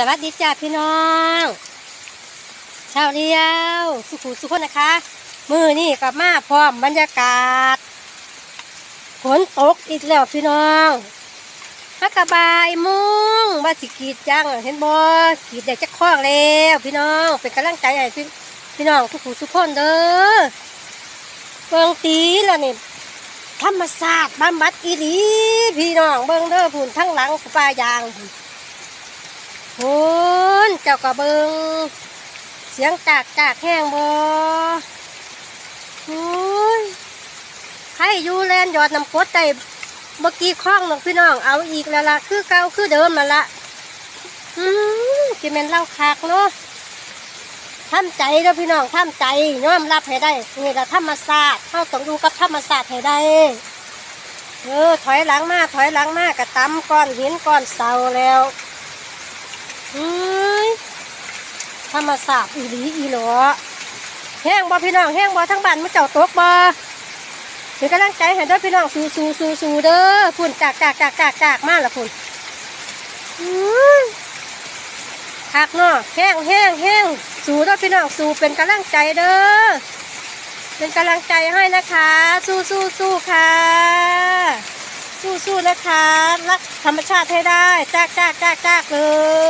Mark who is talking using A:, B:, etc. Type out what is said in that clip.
A: สวัสดีจ้าพี่น้องเช้าเดียวสุขุสุขนนะคะ มือนี่กลับมาพร้อมบรรยากาศฝนตกอีกแล้วพี่น้องฮักกะบายมุงว่าสิกีดจังเห็นบ่กรีดได้จะคล้องแล้วพี่น้องเป็นกำลังใจให้พี่พี่น้องทุกผู้ทุกคนเด้อเบิ่งตีล้วนี่ธรรมศาสตร์บำบัดอีหลีพี่น้องเบิ่งเด้อพุ่นทั้งหลังป่ายางพ โอ้นเจ้ากระเบิงเสียงกากกากแห้งบ่โอ้ยใครยูแลนยอดน้ำกดได้เมื่อกี้คล้องหนองพี่น้องเอาอีกแล้วล่ะคือเก่าคือเดิมมาละอืมกินเป็นเล้าคากเนาะทำใจเด้อพี่น้องทำใจยอมรับให้ได้นี่ละธรรมศาสตร์เข้าต้องดูกับธรรมศาสตร์ให้ได้เออถอยหลังมาถอยหลังมากระตำก้อนหินก้อนเสาแล้ว เฮ้ยธรรมศาสตร์อีหลีอีหลอแห้งบ่พี่น้องแห้งบ่ทั้งบ้านมือเจ้าตกบ่เป็นกำลังใจให้ด้อพี่น้องสู้สู้สู้สู้เด้อพุ่นกากกากกากกากกากมาละพุ่นอื้อคักเนาะแห้งแห้งแห้งสู้ด้อพี่น้องสู้เป็นกำลังใจเด้อเป็นกำลังใจให้นะคะ สู้สู้สู้ค่ะ สู้ๆนะคะ รักธรรมชาติให้ได้จากจากจากจากเลย